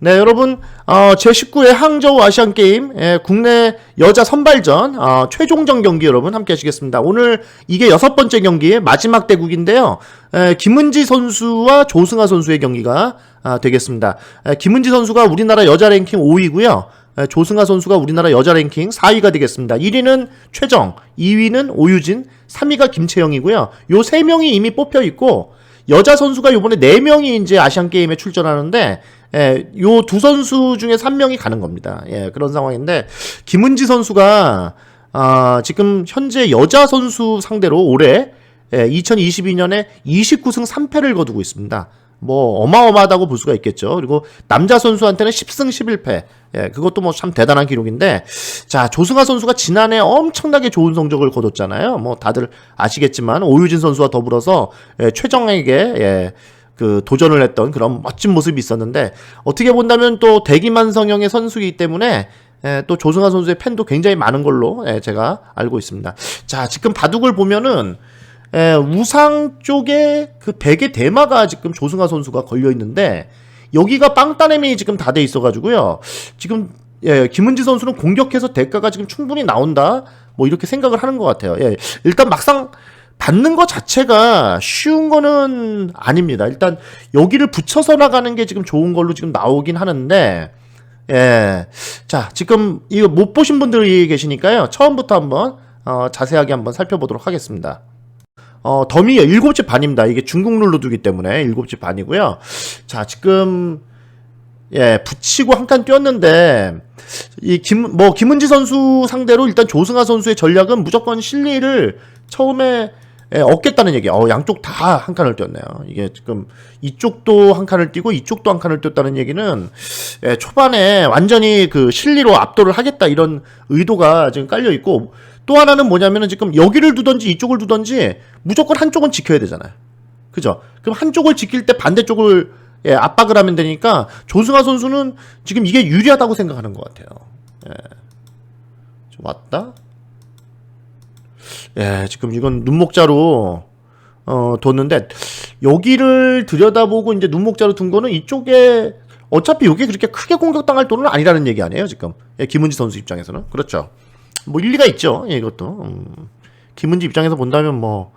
네, 여러분, 어, 제19회 항저우 아시안 게임 예, 국내 여자 선발전 어, 최종전 경기 여러분 함께 하시겠습니다. 오늘 이게 여섯 번째 경기 마지막 대국인데요. 에, 김은지 선수와 조승아 선수의 경기가 아, 되겠습니다. 에, 김은지 선수가 우리나라 여자 랭킹 5위고요. 조승아 선수가 우리나라 여자 랭킹 4위가 되겠습니다. 1위는 최정, 2위는 오유진, 3위가 김채영이고요. 요 세 명이 이미 뽑혀 있고 여자 선수가 요번에 4명이 이제 아시안 게임에 출전하는데 예, 요 두 선수 중에 3명이 가는 겁니다. 예, 그런 상황인데 김은지 선수가 아, 지금 현재 여자 선수 상대로 올해 예, 2022년에 29승 3패를 거두고 있습니다. 뭐 어마어마하다고 볼 수가 있겠죠. 그리고 남자 선수한테는 10승 11패. 예, 그것도 뭐 참 대단한 기록인데 자, 조승아 선수가 지난해 엄청나게 좋은 성적을 거뒀잖아요. 뭐 다들 아시겠지만 오유진 선수와 더불어서 예, 최정에게 예, 그 도전을 했던 그런 멋진 모습이 있었는데 어떻게 본다면 또 대기만 성형의 선수이기 때문에 예, 또 조승아 선수의 팬도 굉장히 많은 걸로 예, 제가 알고 있습니다. 자, 지금 바둑을 보면은 예, 우상 쪽에 그 베개 대마가 지금 조승아 선수가 걸려 있는데 여기가 빵따nem이 지금 다 돼 있어가지고요. 지금 예, 김은지 선수는 공격해서 대가가 지금 충분히 나온다. 뭐 이렇게 생각을 하는 것 같아요. 예, 일단 막상 받는 것 자체가 쉬운 거는 아닙니다. 일단 여기를 붙여서 나가는 게 지금 좋은 걸로 지금 나오긴 하는데, 예. 자, 지금 이거 못 보신 분들이 계시니까요. 처음부터 한번 어, 자세하게 한번 살펴보도록 하겠습니다. 어, 더미 7시 반입니다. 이게 중국 룰로 두기 때문에 7시 반이고요. 자, 지금 예, 붙이고 한 칸 뛰었는데 이 김 뭐 김은지 선수 상대로 일단 조승아 선수의 전략은 무조건 실리를 처음에 예, 얻겠다는 얘기. 어, 양쪽 다 한 칸을 뛰었네요. 이게 지금 이쪽도 한 칸을 뛰고 이쪽도 한 칸을 뛰었다는 얘기는 예, 초반에 완전히 그 실리로 압도를 하겠다 이런 의도가 지금 깔려 있고 또 하나는 뭐냐면은 지금 여기를 두던지 이쪽을 두던지 무조건 한쪽은 지켜야 되잖아요. 그죠? 그럼 한쪽을 지킬 때 반대쪽을 예, 압박을 하면 되니까 조승아 선수는 지금 이게 유리하다고 생각하는 것 같아요. 예. 좀 왔다. 예, 지금 이건 눈목자로 어, 뒀는데 여기를 들여다보고 이제 눈목자로 둔 거는 이쪽에 어차피 이게 그렇게 크게 공격당할 돈은 아니라는 얘기 아니에요, 지금. 예, 김은지 선수 입장에서는. 그렇죠. 뭐 일리가 있죠. 예, 이것도. 음. 김은지 입장에서 본다면 뭐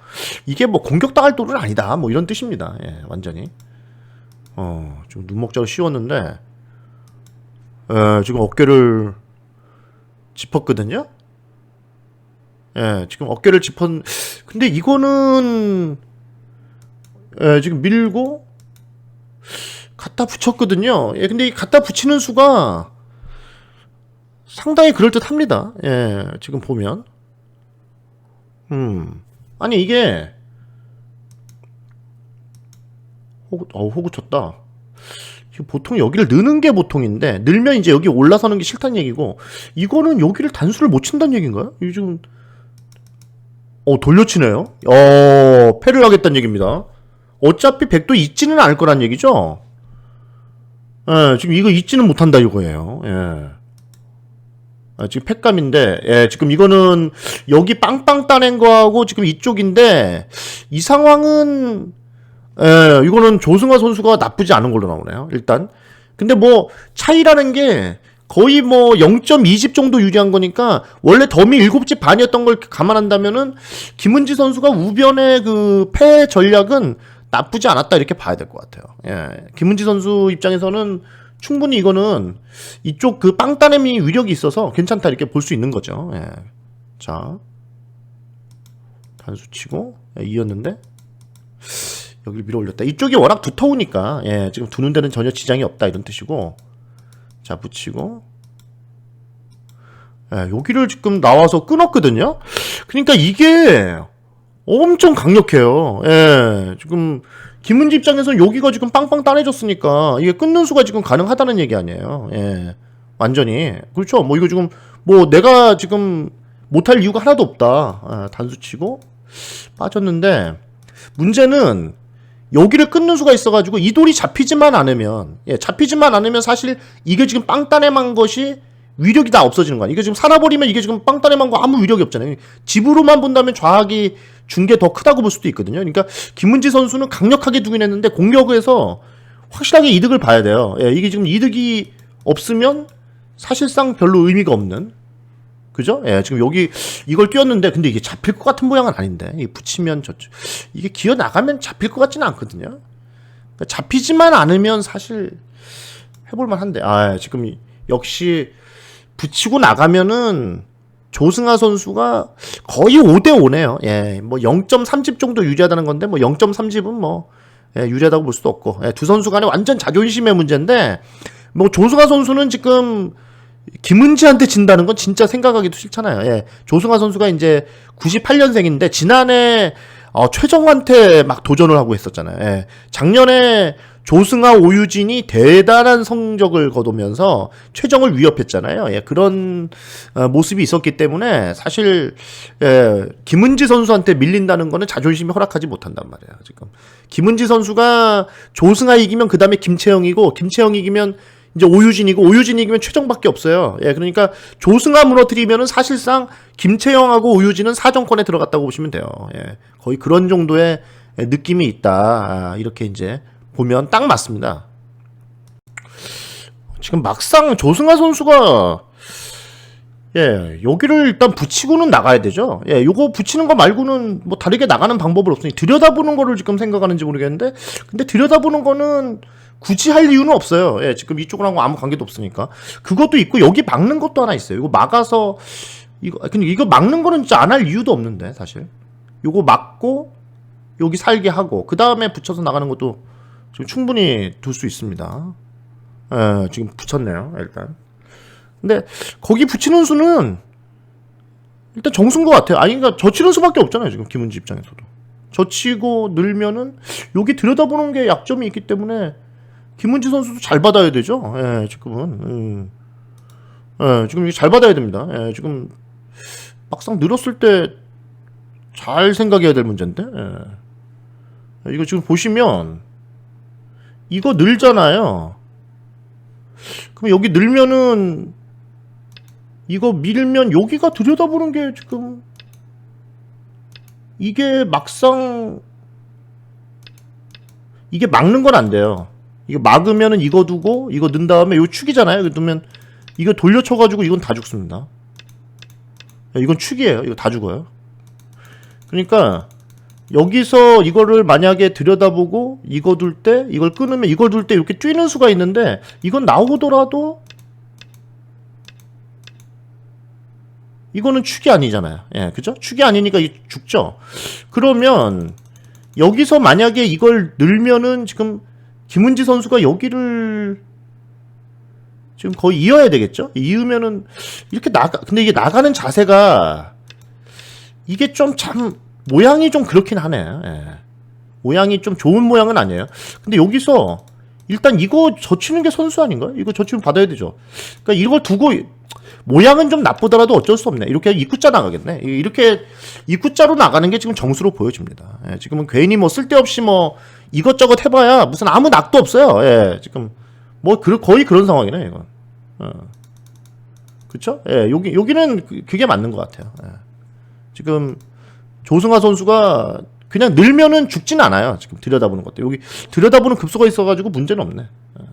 이게 뭐 공격당할 돈은 아니다. 뭐 이런 뜻입니다. 예, 완전히. 어, 지금 눈목자로 씌웠는데 예, 지금 어깨를 짚었거든요. 예, 지금 어깨를 짚었. 근데 이거는 예, 지금 밀고 갖다 붙였거든요. 예, 근데 이 갖다 붙이는 수가 상당히 그럴 듯합니다. 예, 지금 보면. 음. 아니, 이게 호구, 어, 호구 쳤다. 보통 여기를 느는 게 보통인데, 늘면 이제 여기 올라서는 게 싫다는 얘기고, 이거는 여기를 단수를 못 친다는 얘기인가요? 이 지금, 어, 돌려치네요? 어, 패를 하겠다는 얘기입니다. 어차피 백도 있지는 않을 거란 얘기죠? 예, 지금 이거 있지는 못한다 이거예요. 예. 아, 지금 팩감인데, 예, 지금 이거는 여기 빵빵 따낸 거하고 지금 이쪽인데, 이 상황은, 예, 이거는 조승화 선수가 나쁘지 않은 걸로 나오네요, 일단. 근데 뭐, 차이라는 게 거의 뭐 0.2집 정도 유리한 거니까, 원래 덤이 7집 반이었던 걸 감안한다면은, 김은지 선수가 우변의 그 패 전략은 나쁘지 않았다, 이렇게 봐야 될 것 같아요. 예, 김은지 선수 입장에서는 충분히 이거는 이쪽 그 빵따냄이 위력이 있어서 괜찮다 이렇게 볼 수 있는 거죠. 예. 자 단수 치고 예, 이었는데 여기를 밀어 올렸다. 이쪽이 워낙 두터우니까 예, 지금 두는 데는 전혀 지장이 없다 이런 뜻이고 자 붙이고 예, 여기를 지금 나와서 끊었거든요. 그러니까 이게 엄청 강력해요. 예, 지금 김은지 입장에서는 여기가 지금 빵빵 따내줬으니까 이게 끊는 수가 지금 가능하다는 얘기 아니에요. 예. 완전히. 그렇죠. 뭐 이거 지금 뭐 내가 지금 못할 이유가 하나도 없다. 아, 단수 치고 빠졌는데 문제는 여기를 끊는 수가 있어가지고 이 돌이 잡히지만 않으면 예, 잡히지만 않으면 사실 이게 지금 빵따내만 것이 위력이 다 없어지는 거 아니에요. 이게 지금 살아버리면 이게 지금 빵따내만 거 아무 위력이 없잖아요. 집으로만 본다면 좌악이 준게더 크다고 볼 수도 있거든요. 그러니까 김문지 선수는 강력하게 두긴 했는데 공격에서 확실하게 이득을 봐야 돼요. 예, 이게 지금 이득이 없으면 사실상 별로 의미가 없는 그죠? 예, 지금 여기 이걸 띄웠는데 근데 이게 잡힐 것 같은 모양은 아닌데 이 붙이면 저 이게 기어 나가면 잡힐 것 같지는 않거든요. 그러니까 잡히지만 않으면 사실 해볼만 한데 아 지금 이- 역시 붙이고 나가면은 조승아 선수가 거의 5대 5네요. 예, 뭐 0.3집 정도 유리하다는 건데 뭐 0.3집은 뭐 예, 유리하다고 볼 수도 없고 예, 두 선수 간에 완전 자존심의 문제인데 뭐 조승아 선수는 지금 김은지한테 진다는 건 진짜 생각하기도 싫잖아요. 예. 조승아 선수가 이제 98년생인데 지난해 어, 최정환한테 막 도전을 하고 했었잖아요. 예. 작년에 조승아 오유진이 대단한 성적을 거두면서 최정을 위협했잖아요. 예. 그런 어, 모습이 있었기 때문에 사실 예, 김은지 선수한테 밀린다는 거는 자존심이 허락하지 못한단 말이에요. 지금 김은지 선수가 조승아 이기면 그 다음에 김채영이고 김채영 이기면 이제 오유진이고 오유진 이기면 최정밖에 없어요. 예, 그러니까 조승아 무너뜨리면은 사실상 김채영하고 오유진은 사정권에 들어갔다고 보시면 돼요. 예, 거의 그런 정도의 느낌이 있다. 아, 이렇게 이제 보면 딱 맞습니다. 지금 막상 조승아 선수가 예, 여기를 일단 붙이고는 나가야 되죠. 예, 요거 붙이는 거 말고는 뭐 다르게 나가는 방법은 없으니 들여다보는 거를 지금 생각하는지 모르겠는데, 근데 들여다보는 거는 굳이 할 이유는 없어요. 예, 지금 이쪽하고 아무 관계도 없으니까. 그것도 있고, 여기 막는 것도 하나 있어요. 이거 막아서, 이거, 아, 근데 이거 막는 거는 진짜 안 할 이유도 없는데, 사실. 요거 막고, 여기 살게 하고, 그 다음에 붙여서 나가는 것도 지금 충분히 둘 수 있습니다. 예, 지금 붙였네요, 일단. 근데 거기 붙이는 수는 일단 정수인 것 같아요. 아니, 그러니까 젖히는 수밖에 없잖아요. 지금 김은지 입장에서도. 젖히고 늘면은 여기 들여다보는 게 약점이 있기 때문에 김은지 선수도 잘 받아야 되죠. 예, 지금은. 음. 예, 지금 잘 받아야 됩니다. 예, 지금 막상 늘었을 때 잘 생각해야 될 문제인데. 예. 이거 지금 보시면 이거 늘잖아요. 그럼 여기 늘면은 이거 밀면 여기가 들여다보는 게 지금 이게 막상 이게 막는 건 안 돼요. 이거 막으면은 이거 두고 이거 넣은 다음에 요 축이잖아요. 이거 두면 이거 돌려쳐가지고 이건 다 죽습니다. 야, 이건 축이에요. 이거 다 죽어요. 그러니까 여기서 이거를 만약에 들여다보고 이거 둘 때 이걸 끊으면 이걸 둘 때 이렇게 뛰는 수가 있는데 이건 나오더라도 이거는 축이 아니잖아요. 예, 그죠? 축이 아니니까 이 죽죠. 그러면 여기서 만약에 이걸 늘면은 지금 김은지 선수가 여기를 지금 거의 이어야 되겠죠? 이으면은 이렇게 나가 근데 이게 나가는 자세가 이게 좀 참 모양이 좀 그렇긴 하네. 예. 모양이 좀 좋은 모양은 아니에요. 근데 여기서 일단 이거 젖히는 게 선수 아닌가요? 이거 젖히면 받아야 되죠. 그러니까 이걸 두고 모양은 좀 나쁘더라도 어쩔 수 없네. 이렇게 입구자 나가겠네. 이렇게 입구자로 나가는 게 지금 정수로 보여집니다. 예, 지금은 괜히 뭐 쓸데없이 뭐 이것저것 해봐야 무슨 아무 낙도 없어요. 예, 지금 뭐 그, 거의 그런 상황이네 이건. 어. 그쵸? 예, 여기 여기는 그- 그게 맞는 것 같아요. 예. 지금 조승아 선수가 그냥 늘면은 죽진 않아요. 지금 들여다보는 것도 여기 들여다보는 급소가 있어가지고 문제는 없네. 예.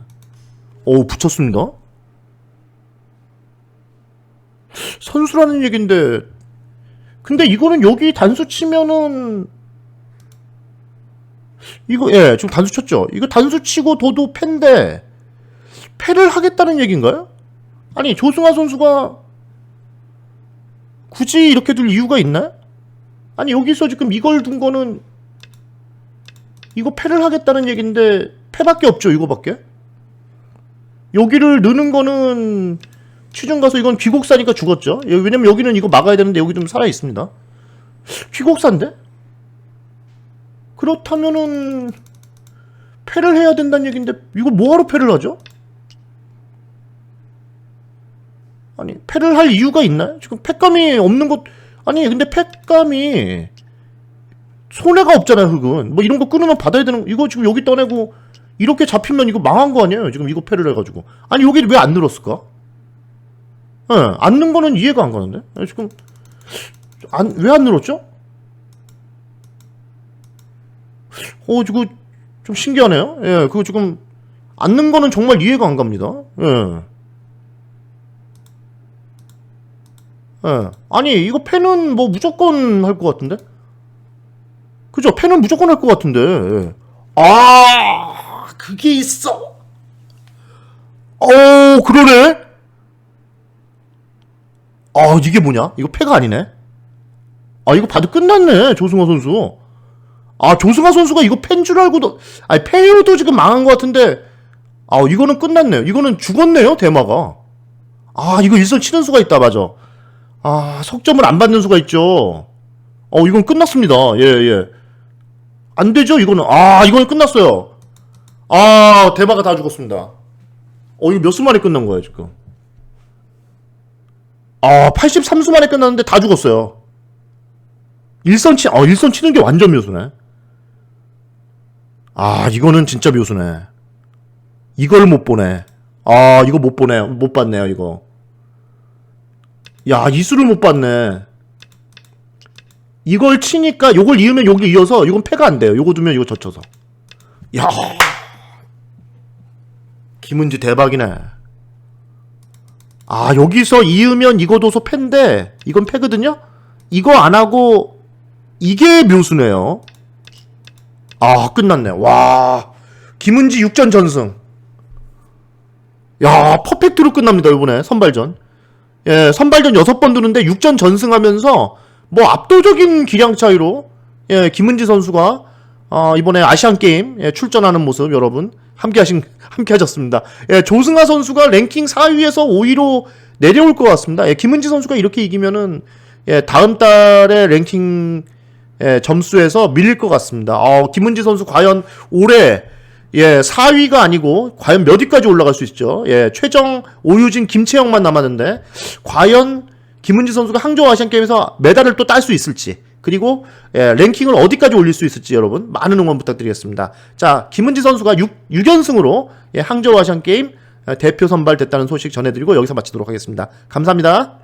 오 붙였습니다. 선수라는 얘긴데 근데 이거는 여기 단수 치면은 이거 예 지금 단수 쳤죠 이거 단수 치고 도도 패인데 패를 하겠다는 얘기인가요? 아니 조승아 선수가 굳이 이렇게 둘 이유가 있나요? 아니 여기서 지금 이걸 둔 거는 이거 패를 하겠다는 얘긴데 패밖에 없죠 이거밖에 여기를 넣는 거는 취중 가서 이건 귀곡사니까 죽었죠. 예, 왜냐면 여기는 이거 막아야 되는데 여기 좀 살아 있습니다. 귀곡사인데? 그렇다면은 패를 해야 된다는 얘긴데 이걸 뭐하러 패를 하죠? 아니 패를 할 이유가 있나요? 지금 패감이 없는 것 아니 근데 패감이 손해가 없잖아요 흙은 뭐 이런 거 끊으면 받아야 되는 이거 지금 여기 떠내고 이렇게 잡히면 이거 망한 거 아니에요 지금 이거 패를 해가지고 아니 여기 왜 안 늘었을까? 예, 안 넣은 거는 이해가 안 가는데? 예, 지금, 안, 왜 안 늘었죠? 어, 이거 좀 신기하네요. 예, 그거 지금, 않는 거는 정말 이해가 안 갑니다. 예. 예. 아니, 이거 팬은 뭐 무조건 할 것 같은데? 그죠? 팬은 무조건 할 것 같은데. 예. 아, 그게 있어. 어, 그러네? 아, 이게 뭐냐? 이거 패가 아니네? 아, 이거 봐도 끝났네, 조승화 선수. 아, 조승화 선수가 이거 팬 줄 알고도, 아니, 페이로도 지금 망한 것 같은데, 아, 이거는 끝났네요. 이거는 죽었네요, 대마가. 아, 이거 일선 치는 수가 있다, 맞아. 아, 석점을 안 받는 수가 있죠. 어, 이건 끝났습니다. 예, 예. 안 되죠, 이거는. 아, 이거는 끝났어요. 아, 대마가 다 죽었습니다. 어, 이거 몇 수 만에 끝난 거예요, 지금. 아, 83수 만에 끝났는데 다 죽었어요. 일선 치, 아, 일선 치는 게 완전 묘수네. 아, 이거는 진짜 묘수네. 이걸 못 보네. 아, 이거 못 보네. 못 봤네요, 이거. 야, 이 수를 못 봤네. 이걸 치니까 요걸 이으면 여기 이어서 이건 패가 안 돼요. 요거 두면 이거 젖혀서. 야. 김은지 대박이네. 아, 여기서 이으면 이거 도서 패인데 이건 패거든요. 이거 안 하고 이게 묘수네요. 아, 끝났네. 와. 김은지 6전 전승. 야, 퍼펙트로 끝납니다, 이번에 선발전. 예, 선발전 6번 두는데 6전 전승하면서 뭐 압도적인 기량 차이로 예, 김은지 선수가 어, 이번에 아시안 게임 예, 출전하는 모습 여러분 함께 하신 함께 하셨습니다. 예, 조승아 선수가 랭킹 4위에서 5위로 내려올 것 같습니다. 예, 김은지 선수가 이렇게 이기면은 예, 다음 달에 랭킹 예, 점수에서 밀릴 것 같습니다. 어, 김은지 선수 과연 올해 예, 4위가 아니고 과연 몇 위까지 올라갈 수 있죠? 예, 최정, 오유진, 김채영만 남았는데 과연 김은지 선수가 항저우 아시안 게임에서 메달을 또 딸 수 있을지 그리고 예, 랭킹을 어디까지 올릴 수 있을지 여러분 많은 응원 부탁드리겠습니다. 자, 김은지 선수가 6, 6연승으로 예, 항저우 아시안 게임 예, 대표 선발됐다는 소식 전해드리고 여기서 마치도록 하겠습니다. 감사합니다.